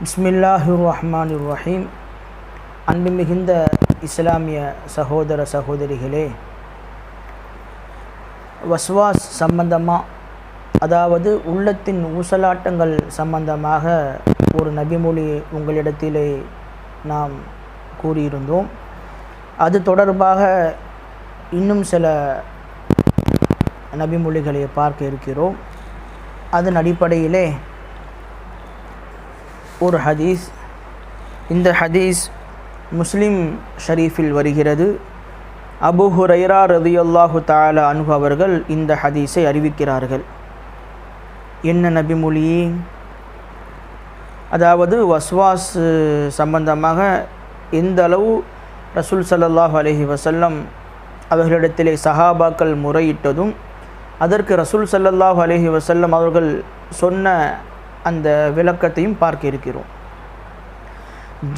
பிஸ்மில்லாஹு ரஹ்மான் ரஹீம் அன்பு மிகுந்த இஸ்லாமிய சகோதர சகோதரிகளே வஸ்வாஸ் சம்பந்தமாக அதாவது உள்ளத்தின் ஊசலாட்டங்கள் சம்பந்தமாக ஒரு நபிமொழி உங்களிடத்திலே நாம் கூறியிருந்தோம். அது தொடர்பாக இன்னும் சில நபிமொழிகளை பார்க்க இருக்கிறோம். அதன் அடிப்படையிலே ஒரு ஹதீஸ். இந்த ஹதீஸ் முஸ்லிம் ஷரீஃபில் வருகிறது. அபு ஹுரைரா ரதியுல்லாஹு தாலா அன்ஹு அவர்கள் இந்த ஹதீஸை அறிவிக்கிறார்கள். என்ன நபிமொழி அதாவது வஸ்வாஸ் சம்பந்தமாக எந்த அளவு ரசூல் சல்லாஹ் அலஹி வசல்லம் அவர்களிடத்திலே சஹாபாக்கள் முறையிட்டதும் அதற்கு ரசூல் ஸல்லல்லாஹு அலஹி வசல்லம் அவர்கள் சொன்ன அந்த விளக்கத்தையும் பார்க்க இருக்கிறோம்.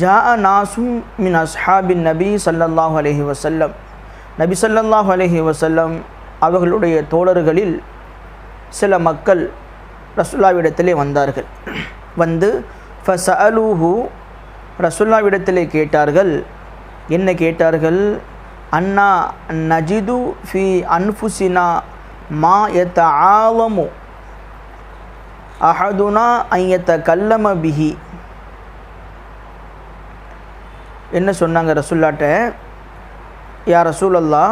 ஜா நாசும் மின் அஸ்ஹாபின் நபி ஸல்லல்லாஹு அலஹி வசல்லம் நபி ஸல்லல்லாஹு அலஹி வசல்லம் அவர்களுடைய தோழர்களில் சில மக்கள் ரசுல்லாவிடத்திலே வந்தார்கள். வந்து ஃபசஅலூஹு ரசுல்லாவிடத்திலே கேட்டார்கள். என்ன கேட்டார்கள்? அண்ணா நஜிது ஃபி அன்ஃபுசினா மா எத்த ஆவமு அஹதுனா ஐயத்த கல்லம பிஹி. என்ன சொன்னாங்க ரசுல்லாட்ட? யா ரசூலல்லா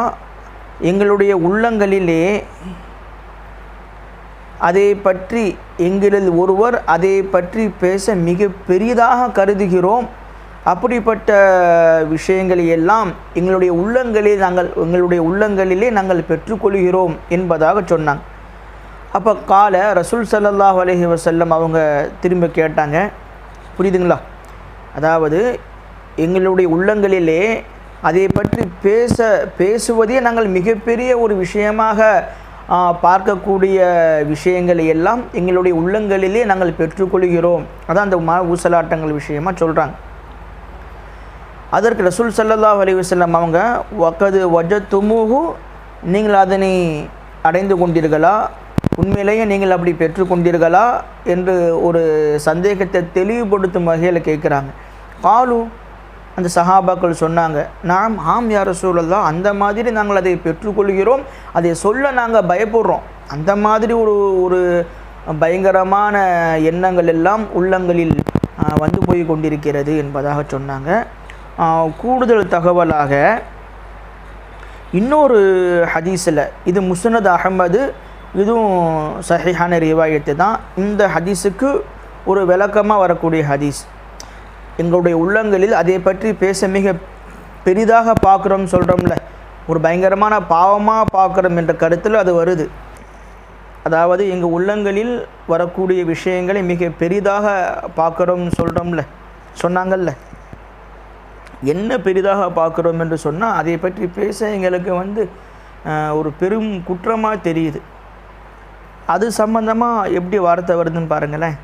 எங்களுடைய உள்ளங்களிலே அதை பற்றி எங்களில் ஒருவர் அதை பற்றி பேச மிக பெரியதாக கருதுகிறோம். அப்படிப்பட்ட விஷயங்களை எல்லாம் எங்களுடைய உள்ளங்களில் நாங்கள் எங்களுடைய உள்ளங்களிலே நாங்கள் பெற்றுக்கொள்கிறோம் என்பதாக சொன்னாங்க. அப்போ காலை ரசூல் சல்லல்லாஹ் அலஹி வசல்லம் அவங்க திரும்ப கேட்டாங்க. புரியுதுங்களா? அதாவது எங்களுடைய உள்ளங்களிலே அதை பற்றி பேச பேசுவதே நாங்கள் மிகப்பெரிய ஒரு விஷயமாக பார்க்கக்கூடிய விஷயங்களை எல்லாம் எங்களுடைய உள்ளங்களிலே நாங்கள் பெற்றுக்கொள்கிறோம். அதான் அந்த ம ஊசலாட்டங்கள் விஷயமாக சொல்கிறாங்க அதற்கு ரசூல் சல்லல்லாஹ் அலி வல்லம் அவங்க வக்கது வஜ துமுகு நீங்கள் அதனை அடைந்து கொண்டீர்களா? உண்மையிலேயே நீங்கள் அப்படி பெற்றுக்கொண்டீர்களா என்று ஒரு சந்தேகத்தை தெளிவுபடுத்தும் வகையில் கேட்குறாங்க. காலு அந்த சஹாபாக்கள் சொன்னாங்க நாம் ஆம் யார் சூழல்லாம் அந்த மாதிரி நாங்கள் அதை பெற்றுக்கொள்கிறோம் அதை சொல்ல நாங்கள் பயப்படுறோம். அந்த மாதிரி ஒரு ஒரு பயங்கரமான எண்ணங்கள் எல்லாம் உள்ளங்களில் வந்து போய் கொண்டிருக்கிறது என்பதாக சொன்னாங்க. கூடுதல் தகவலாக இன்னொரு ஹதீஸில் இது முஸ்னத் அகமது இதுவும் சஹிஹான ரிவாயத்து தான். இந்த ஹதீஸுக்கு ஒரு விளக்கமாக வரக்கூடிய ஹதீஸ். எங்களுடைய உள்ளங்களில் அதை பற்றி பேச மிக பெரிதாக பார்க்குறோம் சொல்கிறோம்ல ஒரு பயங்கரமான பாவமாக பார்க்குறோம் என்ற கருத்தில் அது வருது. அதாவது எங்கள் உள்ளங்களில் வரக்கூடிய விஷயங்களை மிக பெரிதாக பார்க்குறோம்னு சொல்கிறோம்ல சொன்னாங்கல்ல. என்ன பெரிதாக பார்க்குறோம் என்று சொன்னால் அதை பற்றி பேச எங்களுக்கு வந்து ஒரு பெரும் குற்றமாக தெரியுது. அது சம்பந்தமாக எப்படி வார்த்தை வருதுன்னு பாருங்களேன்.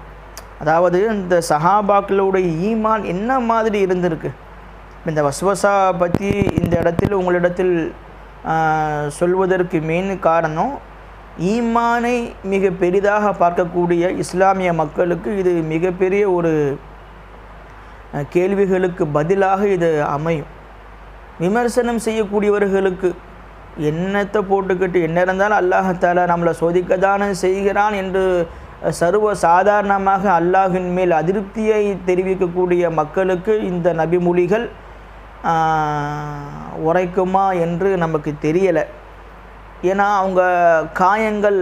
அதாவது இந்த சஹாபாக்களுடைய ஈமான் என்ன மாதிரி இருந்திருக்கு? இந்த வஸ்வசா பற்றி இந்த இடத்தில் உங்களிடத்தில் சொல்வதற்கு மெயின் காரணம் ஈமானை மிக பெரிதாக பார்க்கக்கூடிய இஸ்லாமிய மக்களுக்கு இது மிகப்பெரிய ஒரு கேள்விகளுக்கு பதிலாக இது அமையும். விமர்சனம் செய்யக்கூடியவர்களுக்கு என்னத்தை போட்டுக்கிட்டு என்ன இருந்தாலும் அல்லாஹால நம்மளை சோதிக்க தானே செய்கிறான் என்று சர்வ சாதாரணமாக அல்லாஹின் மேல் அதிருப்தியை தெரிவிக்கக்கூடிய மக்களுக்கு இந்த நபிமொழிகள் உரைக்குமா என்று நமக்கு தெரியலை. ஏன்னா அவங்க காயங்கள்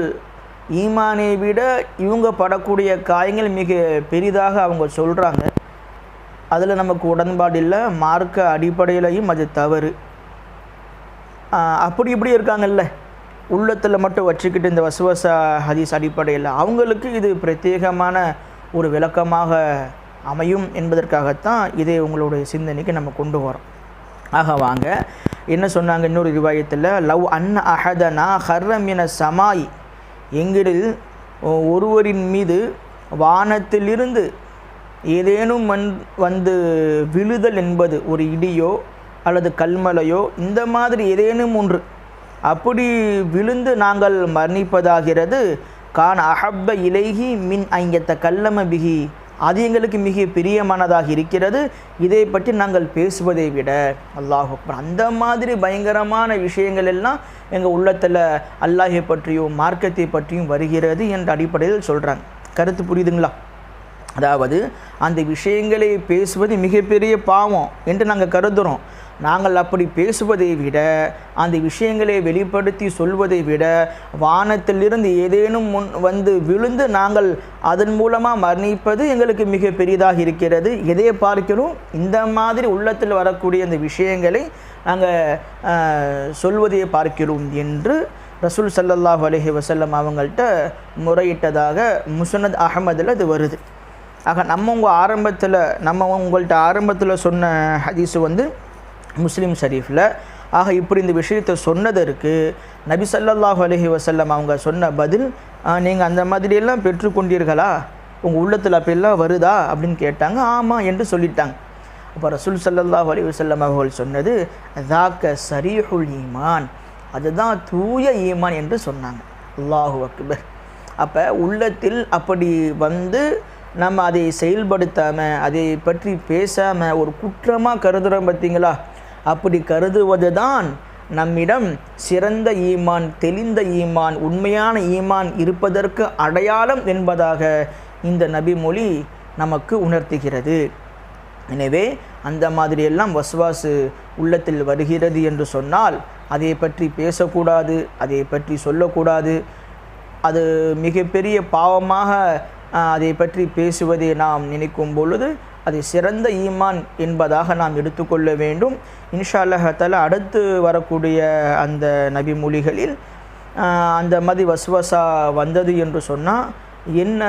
ஈமானை விட இவங்க படக்கூடிய காயங்கள் மிக பெரிதாக அவங்க சொல்கிறாங்க அதில் நமக்கு உடன்பாடு இல்லை மார்க்க அடிப்படையிலையும் அது தவறு. அப்படி இப்படி இருக்காங்கல்ல. உள்ளத்தில் மட்டும் வச்சுக்கிட்டு இந்த வசுவச ஹதீஸ் அடிப்படையில் அவங்களுக்கு இது பிரத்யேகமான ஒரு விளக்கமாக அமையும் என்பதற்காகத்தான் இதை உங்களுடைய சிந்தனைக்கு நம்ம கொண்டு வரோம். ஆக வாங்க என்ன சொன்னாங்க இன்னொரு ரிவாயத்தில்? லவ் அன்ன அஹதனா ஹர்ரமின சமாய். எங்களில் ஒருவரின் மீது வானத்திலிருந்து ஏதேனும் வந் வந்து விழுதல் என்பது ஒரு இடியோ அல்லது கல்மலையோ இந்த மாதிரி ஏதேனும் ஒன்று. அப்படி விழுந்து நாங்கள் மரணிப்பதாகிறது கான் அஹப்ப இலைகி மின் ஐங்கத்த கல்லம பிகி அது எங்களுக்கு மிக பிரியமானதாக இருக்கிறது. இதை பற்றி நாங்கள் பேசுவதை விட அல்லாஹ் அக்பர் அந்த மாதிரி பயங்கரமான விஷயங்கள் எல்லாம் எங்கள் உள்ளத்தில் அல்லாஹை பற்றியும் மார்க்கத்தை பற்றியும் வருகிறது என்ற அடிப்படையில் சொல்கிறாங்க கருத்து புரியுதுங்களா? அதாவது அந்த விஷயங்களை பேசுவது மிகப்பெரிய பாவம் என்று நாங்கள் கருதுகிறோம் நாங்கள் அப்படி பேசுவதை விட அந்த விஷயங்களை வெளிப்படுத்தி சொல்வதை விட வானத்திலிருந்து ஏதேனும் முன் வந்து விழுந்து நாங்கள் அதன் மூலமாக மரணிப்பது எங்களுக்கு மிக பெரிதாக இருக்கிறது. எதை பார்க்கிறோம்? இந்த மாதிரி உள்ளத்தில் வரக்கூடிய அந்த விஷயங்களை நாங்கள் சொல்வதை பார்க்கிறோம் என்று ரசூல் சல்லல்லாஹு அலஹி வசல்லம் அவங்கள்ட்ட முறையிட்டதாக முசனத் அகமதில் அது வருது. ஆக நம்ம உங்கள் ஆரம்பத்தில் நம்ம உங்கள்கிட்ட ஆரம்பத்தில் சொன்ன ஹதீஸு வந்து முஸ்லீம் ஷரீஃபில். ஆக இப்படி இந்த விஷயத்தை சொன்னதற்கு நபி ஸல்லல்லாஹு அலஹி வசல்லம் அவங்க சொன்ன பதில் நீங்கள் அந்த மாதிரியெல்லாம் பெற்றுக்கொண்டீர்களா? உங்கள் உள்ளத்தில் அப்பெல்லாம் வருதா? அப்படின்னு கேட்டாங்க. ஆமாம் என்று சொல்லிட்டாங்க. அப்போ ரசூல் சல்லாஹ் அலி வல்லம் அவர்கள் சொன்னது தாக்க சரீஹுல் ஈமான். அதுதான் தூய ஈமான் என்று சொன்னாங்க. அல்லாஹு அக்பர். அப்போ உள்ளத்தில் அப்படி வந்து நம்ம அதை செயல்படுத்தாமல் அதை பற்றி பேசாமல் ஒரு குற்றமாக கருதுகிறோம் பார்த்தீங்களா? அப்படி கருதுவது தான் நம்மிடம் சிறந்த ஈமான் தெளிந்த ஈமான் உண்மையான ஈமான் இருப்பதற்கு அடையாளம் என்பதாக இந்த நபிமொழி நமக்கு உணர்த்துகிறது. எனவே அந்த மாதிரியெல்லாம் வசுவாசு உள்ளத்தில் வருகிறது என்று சொன்னால் அதை பற்றி பேசக்கூடாது அதை பற்றி சொல்லக்கூடாது. அது மிகப்பெரிய பாவமாக அதை பற்றி பேசுவதை நாம் நினைக்கும் பொழுது அது சிறந்த ஈமான் என்பதாக நாம் எடுத்துக்கொள்ள வேண்டும். இன்ஷா அல்லஹத்தால் அடுத்து வரக்கூடிய அந்த நபிமொழிகளில் அந்த மாதிரி வஸ்வசா வந்தது என்று சொன்னால் என்ன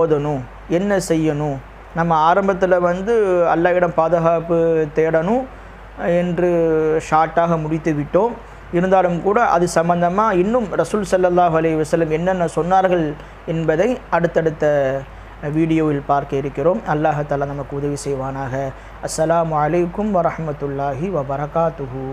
ஓதணும் என்ன செய்யணும் நம்ம ஆரம்பத்தில் வந்து அல்லாஹிடம் பாதுகாப்பு தேடணும் என்று ஷார்ட்டாக முடித்து விட்டோம். இருந்தாலும் கூட அது சம்பந்தமாக இன்னும் ரசூல் சல்லாஹ் அலி வசலம் என்னென்ன சொன்னார்கள் என்பதை அடுத்தடுத்த வீடியோவில் பார்க்க இருக்கிறோம். அல்லாஹ் நமக்கு உதவி செய்வானாக. அஸ்லாம் அலைக்கும் வரமத்துல்லாஹி வபரகாத்துஹூ.